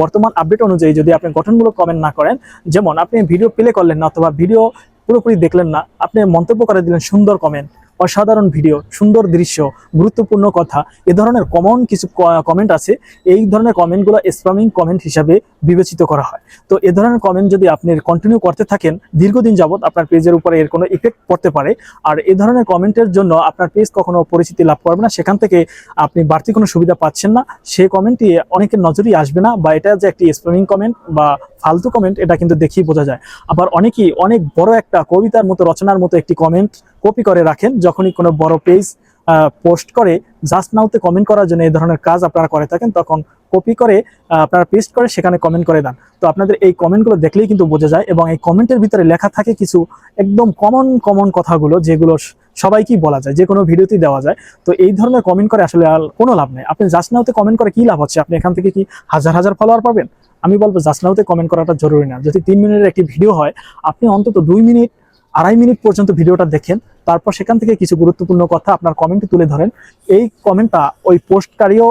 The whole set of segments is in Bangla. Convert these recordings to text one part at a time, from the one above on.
বর্তমান আপডেট অনুযায়ী যদি আপনি গঠনমূলক কমেন্ট না করেন, যেমন আপনি ভিডিও প্লে করলেন না অথবা ভিডিও পুরোপুরি দেখলেন না, আপনি মন্তব্য করে দিলেন সুন্দর কমেন্ট অসাধারণ ভিডিও, সুন্দর দৃশ্য, গুরুত্বপূর্ণ কথা, এ ধরনের কমন কিছু কমেন্ট আছে। এই ধরনের কমেন্টগুলো স্প্যামিং কমেন্ট হিসাবে বিবেচিত করা হয়। তো এ ধরনের কমেন্ট যদি আপনি কন্টিনিউ করতে থাকেন, দীর্ঘদিন যাবত আপনার পেজের উপরে এর কোনো ইফেক্ট পড়তে পারে। আর এ ধরনের কমেন্টের জন্য আপনার পেজ কখনো পরিচিতি লাভ করবে না, সেখান থেকে আপনি বাড়তি কোনো সুবিধা পাচ্ছেন না। সেই কমেন্টটি অনেকের নজরই আসবে না, বা এটা যে একটি স্প্যামিং কমেন্ট বা ফালতু কমেন্ট এটা কিন্তু দেখেই বোঝা যায়। আবার অনেকেই অনেক বড় একটা কবিতার মতো, রচনার মতো একটি কমেন্ট কপি করে রাখেন, যখনই কোনো বড় পেজ পোস্ট করে জাস্ট নাওতে কমেন্ট করার জন্য এই ধরনের কাজ আপনারা করে থাকেন, তখন কপি করে আপনারা পেস্ট করে সেখানে কমেন্ট করে দেন। তো আপনাদের এই কমেন্টগুলো দেখলেই কিন্তু বোঝা যায় এবং এই কমেন্টের ভিতরে লেখা থাকে কিছু একদম কমন কমন কথাগুলো, যেগুলো সবাইকেই বলা যায়, যে কোনো ভিডিওতেই দেওয়া যায়। তো এই ধরনের কমেন্ট করে আসলে আর কোনো লাভ নেই। আপনি জাস্ট নাওতে কমেন্ট করে কি লাভ হচ্ছে? আপনি এখান থেকে কি হাজার হাজার ফলোয়ার পাবেন? আমি বলব জাস্ট নাওতে কমেন্ট করাটা জরুরি না। যদি তিন মিনিটের একটি ভিডিও হয়, আপনি অন্তত দুই মিনিট আড়াই মিনিট পর্যন্ত ভিডিওটা দেখেন, তারপর সেখান থেকে কিছু গুরুত্বপূর্ণ কথা আপনার কমেন্টে তুলে ধরেন। এই কমেন্টটা ওই পোস্টকারীও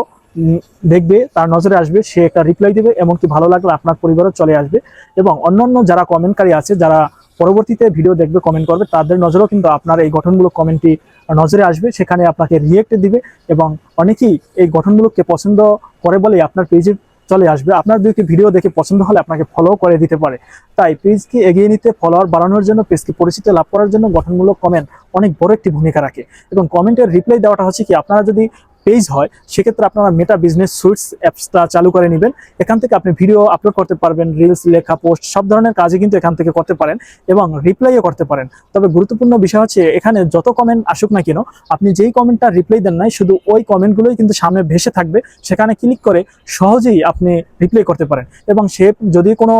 দেখবে, তার নজরে আসবে, সে একটা রিপ্লাই দেবে, এমনকি ভালো লাগলে আপনার পরিবারও চলে আসবে। এবং অন্যান্য যারা কমেন্টকারী আছে, যারা পরবর্তীতে ভিডিও দেখবে কমেন্ট করবে, তাদের নজরেও কিন্তু আপনার এই গঠনমূলক কমেন্টটি নজরে আসবে। সেখানে আপনাকে রিয়েক্ট দিবে এবং অনেকেই এই গঠনমূলককে পছন্দ করে বলেই আপনার পেজে চলে আসবে। আপনার দুইটি ভিডিও দেখে পছন্দ হলে আপনাকে ফলো করে দিতে পারে। তাই পেজকে এগিয়ে নিতে ফলোয়ার বাড়ানোর জন্য পেজকে পরিচিতি লাভ করার জন্য গঠনমূলক কমেন্ট অনেক বড় একটি ভূমিকা রাখে। এবং কমেন্টের রিপ্লাই দেওয়াটা হচ্ছে কি, আপনারা যদি পেজ হয়, সেক্ষেত্রে আপনারা মেটা বিজনেস সুইটস অ্যাপসটা চালু করে নেবেন। এখান থেকে আপনি ভিডিও আপলোড করতে পারবেন রিলস লেখা পোস্ট সব ধরনের কাজই কিন্তু এখান থেকে করতে পারেন এবং রিপ্লাইও করতে পারেন। তবে গুরুত্বপূর্ণ বিষয় হচ্ছে, এখানে যত কমেন্ট আসুক না কেন, আপনি যেই কমেন্টটা রিপ্লাই দেন নাই, শুধু ওই কমেন্টগুলোই কিন্তু সামনে ভেসে থাকবে। সেখানে ক্লিক করে সহজেই আপনি রিপ্লাই করতে পারেন। এবং সে যদি কোনো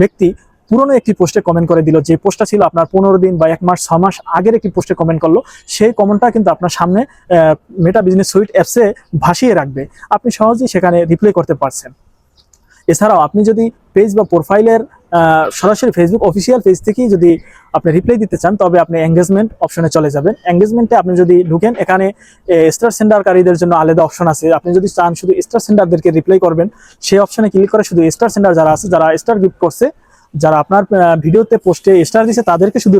ব্যক্তি পুরনো একটি পোস্টে কমেন্ট করে দিল, যে পোস্টটা ছিল আপনার পনেরো দিন বা এক মাস, ছ মাস আগের একটি পোস্টে কমেন্ট করল, সেই কমেন্টটা কিন্তু আপনার সামনে মেটা বিজনেস সুইট অ্যাপসে ভাসিয়ে রাখবে। আপনি সহজেই সেখানে রিপ্লাই করতে পারছেন। এছাড়াও আপনি যদি পেজ বা প্রোফাইলের সরাসরি ফেসবুক অফিসিয়াল পেজ থেকেই যদি আপনি রিপ্লাই দিতে চান, তবে আপনি এঙ্গেজমেন্ট অপশনে চলে যাবেন। এঙ্গেজমেন্টে আপনি যদি ঢুকেন, এখানে স্টার সেন্ডারকারীদের জন্য আলাদা অপশন আছে। আপনি যদি চান শুধু স্টার সেন্ডারদেরকে রিপ্লাই করবেন, সেই অপশনে ক্লিক করে শুধু স্টার সেন্ডার যারা আছে, যারা স্টার গিফট করছে যারা আপনার ভিডিওতে পোস্টে স্টার দিচ্ছে তাদেরকে শুধু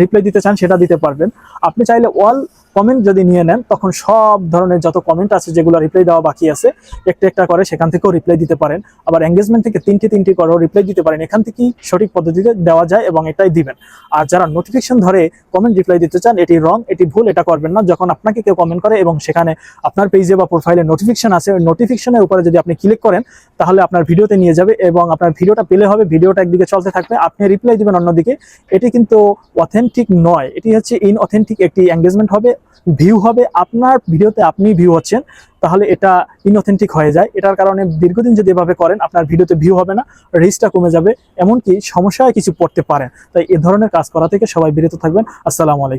রিপ্লাই দিতে চান, সেটা দিতে পারবেন। আপনি চাইলে অল কমেন্ট যদি নিয়ে নেন, তখন সব ধরনের যত কমেন্ট আছে, যেগুলো রিপ্লাই দেওয়া বাকি আছে, একটা একটা করে সেখান থেকেও রিপ্লাই দিতে পারেন। আবার এঙ্গেজমেন্ট থেকে তিনটি তিনটি করেও রিপ্লাই দিতে পারেন। এখান থেকেই সঠিক পদ্ধতিতে দেওয়া যায় এবং এটাই দিবেন। আর যারা নোটিফিকেশন ধরে কমেন্ট রিপ্লাই দিতে চান, এটি রং এটি ভুল, এটা করবেন না। যখন আপনাকে কেউ কমেন্ট করে এবং সেখানে আপনার পেজে বা প্রোফাইলে নোটিফিকেশন আছে, ওই নোটিফিকেশনের উপরে যদি আপনি ক্লিক করেন, তাহলে আপনার ভিডিওতে নিয়ে যাবে এবং আপনার ভিডিওটা পেলে হবে ভিডিওটা একদিকে চলতে থাকবে, আপনি রিপ্লাই দিবেন অন্যদিকে। এটি কিন্তু অথেন্টিক নয়। এটি হচ্ছে ইন অথেন্টিক একটি এঙ্গেজমেন্ট হবে। ভিউ হবে আপনার ভিডিওতে আপনি ভিউ হচ্ছেন, তাহলে এটা ইনঅথেন্টিক হয়ে যায়। এটার কারণে দীর্ঘদিন যদি এভাবে করেন, আপনার ভিডিওতে ভিউ হবে না রিচটা কমে যাবে, এমনকি সমস্যায় কিছু পড়তে পারেন। তাই এ ধরনের কাজ করা থেকে সবাই বিরত থাকবেন। আসসালামু আলাইকুম।